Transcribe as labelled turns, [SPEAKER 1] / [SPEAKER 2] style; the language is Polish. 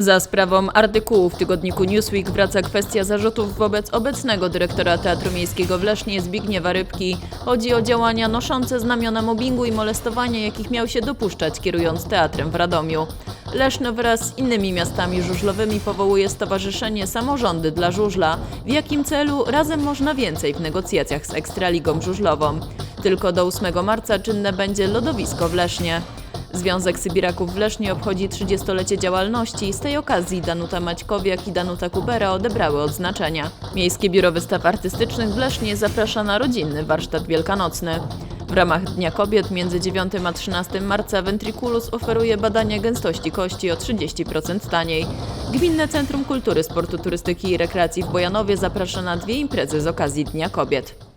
[SPEAKER 1] Za sprawą artykułu w tygodniku Newsweek wraca kwestia zarzutów wobec obecnego dyrektora Teatru Miejskiego w Lesznie Zbigniewa Rybki. Chodzi o działania noszące znamiona mobbingu i molestowania, jakich miał się dopuszczać kierując teatrem w Radomiu. Leszno wraz z innymi miastami żużlowymi powołuje Stowarzyszenie Samorządy dla Żużla, w jakim celu razem można więcej w negocjacjach z Ekstraligą Żużlową. Tylko do 8 marca czynne będzie lodowisko w Lesznie. Związek Sybiraków w Lesznie obchodzi 30-lecie działalności. Z tej okazji Danuta Maćkowiak i Danuta Kubera odebrały odznaczenia. Miejskie Biuro Wystaw Artystycznych w Lesznie zaprasza na rodzinny warsztat wielkanocny. W ramach Dnia Kobiet między 9 a 13 marca Ventriculus oferuje badanie gęstości kości o 30% taniej. Gminne Centrum Kultury, Sportu, Turystyki i Rekreacji w Bojanowie zaprasza na dwie imprezy z okazji Dnia Kobiet.